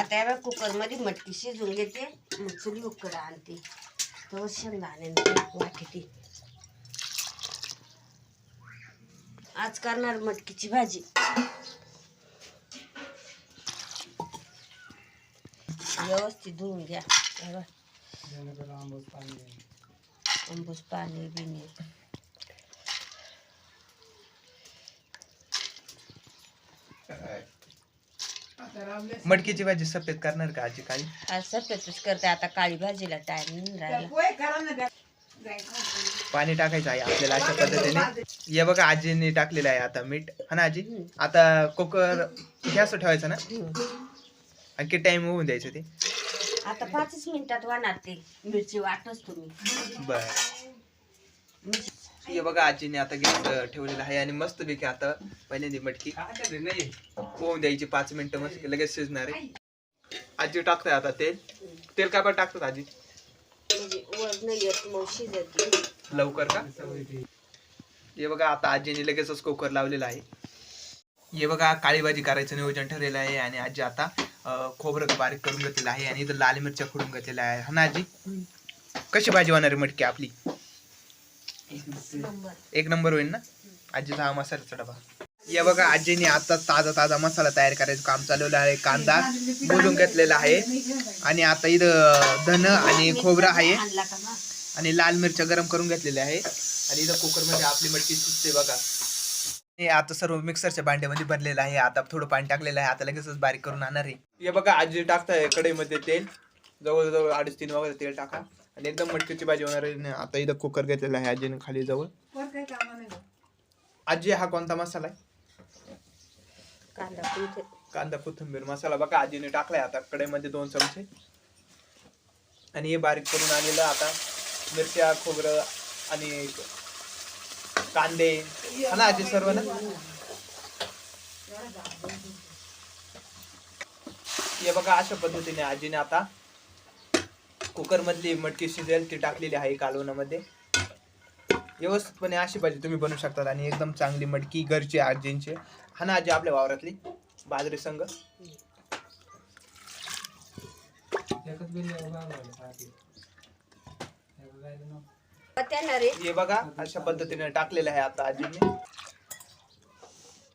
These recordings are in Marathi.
आता या कुकरमध्ये मटकी शिजून घेते मग चुली उकड आणते. तर शेंगदाणे वाटते आज करणार मटकीची भाजी. व्यवस्थित धुवून घ्या. आंबूस पाणी बिणी मटकीची भाजी सफेद करणार का आजी काळी? आज सफेदच करते. आता काळी भाजीला टाइम राहिला. पाणी टाकायचं आहे आपल्याला अशा पद्धतीने. हे बघा आजीने टाकलेलं आहे आता मीठ. हा ना आजी. आता कुकर गॅस ठेवायचं ना? हम्म. आणि किती टाइम होऊन द्यायचं ते. आता पाचच मिनिटात वाढणार ते. मिरची वाटच तुम्ही. बर. हे बघा आजीने आता गॅस ठेवलेला आहे आणि मस्त पैकी आता पहिल्यांदा मटकी होऊन द्यायची पाच मिनिटं मस्त लगेच शिजणार आहे. आजी टाकताय आता तेल. तेल काय पण टाकतात आजी? लवकर का? हे बघा आता आजीने लगेचच कुकर लावलेला आहे. हे बघा काळी भाजी करायचं नियोजन ठरलेलं आहे आणि आजी आता खोबरं बारीक करून घेतलेलं आहे आणि इथं लाल मिरच्या फोडून घेतलेल्या आहे. हा ना आजी? कशी भाजी होणार आहे मटकी आपली? एक नंबर होईल ना? आजीचा हा मसाल्याचा डबा. या बघा आजीने आता ताजा ताजा मसाला तयार करायचं काम चालवलं आहे. कांदा बोलून घेतलेला आहे. आणि आता इथं धन आणि खोबरं आहे. आणि लाल मिरच्या गरम करून घेतलेल्या आहे. आणि इथं कुकरमध्ये आपली मटकी सुचते बघा. हे आता सर्व मिक्सरच्या भांड्यामध्ये भरलेलं आहे. आता थोडं पाणी टाकलेलं आहे. आता लगेचच बारीक करून आणणार आहे. हे बघा आजी टाकताय कढईमध्ये तेल. जवळजवळ अडीच तीन वगैरे तेल टाका. आणि एकदम मटकीची भाजी होणार आहे. आता इथं कुकर घेतलेला आहे आजीने खाली जवळ. आजी हा कोणता मसाला आहे? कांदा पिंठ कांदा कोथिंबीर मसाला. बघा आजीने टाकलाय आता कढईमध्ये दोन चमचे. आणि हे बारीक करून आलेलं आता मिरच्या खोबरं आणि कांदे. हा ना आजी सर्व ना हे बघा अशा पद्धतीने आजीने आता कुकरमधली मटकी शिजेल ती टाकलेली आहे कालवणामध्ये. व्यवस्थितपणे अशी भाजी तुम्ही बनवू शकतात आणि एकदम चांगली मटकी घरची आजींची. हा ना आजी आपल्या वावरातली बाजरी संघ. हे बघा अशा पद्धतीने टाकलेलं आहे आता आजीने.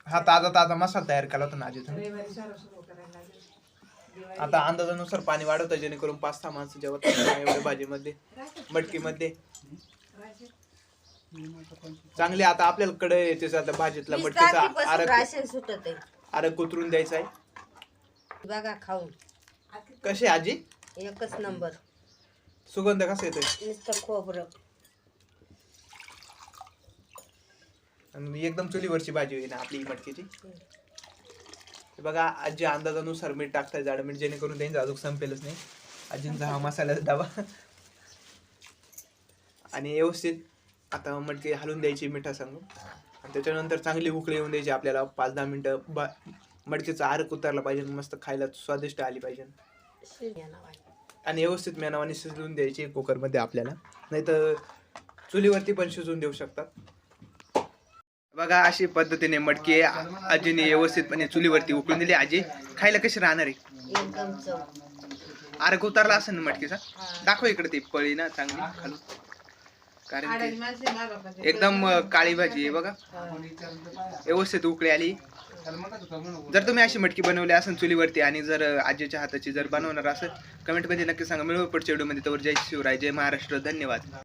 हा ताजा ताजा मसाला तयार केला होता ना आजी तुम्ही आता अंदाजानुसार पाणी वाढवतं जेणेकरून पाच सहा माणसं जेवत एवढ्या भाजीमध्ये मटकीमध्ये. चांगले आता आपल्याकडे येते आता भाजीतला मटकीचा सुटत आहे आरक उतरून द्यायचा आहे. बघा खाऊन. कसे आजी? एकच नंबर. सुगंध कसा येतोय? नुसतं खोबरं. एकदम चुलीवरची भाजी होईल ना आपली मटकीची? बघा आजी अंदाजानुसार मीठ टाकताय जाड मीठ जेणेकरून त्यांचं अजून संपेलच नाही. आजींचा हा मसाल्याचा डबा आणि व्यवस्थित आता मटकी हलवून द्यायची मिठा सांगून आणि त्याच्यानंतर चांगली उकळी येऊन द्यायची आपल्याला. पाच दहा मिनटं बा मटकीचा आरक उतरला पाहिजे मस्त खायला स्वादिष्ट आली पाहिजे. आणि व्यवस्थित मेनावाने शिजवून द्यायची कुकरमध्ये आपल्याला. नाही तर चुलीवरती पण शिजवून देऊ शकतात. बघा अशी पद्धतीने मटकी आजीने व्यवस्थितपणे चुलीवरती उकळून दिली. आजी खायला कशी राहणार आहे? एकदम चव. उतरला असेल ना मटकीचा. दाखव इकडे ती पळी ना चांगली. खालून. कारण ते एकदम अं, काळी भाजी आहे बघा. व्यवस्थित उकळी आली. जर तुम्ही अशी मटकी बनवली असेल चुलीवरती आणि जर आजीच्या हाताची जर बनवणार असेल कमेंटमध्ये नक्की सांगा. मिळू पुढच्या व्हिडिओमध्ये तर जय शिवराय. जय महाराष्ट्र. धन्यवाद.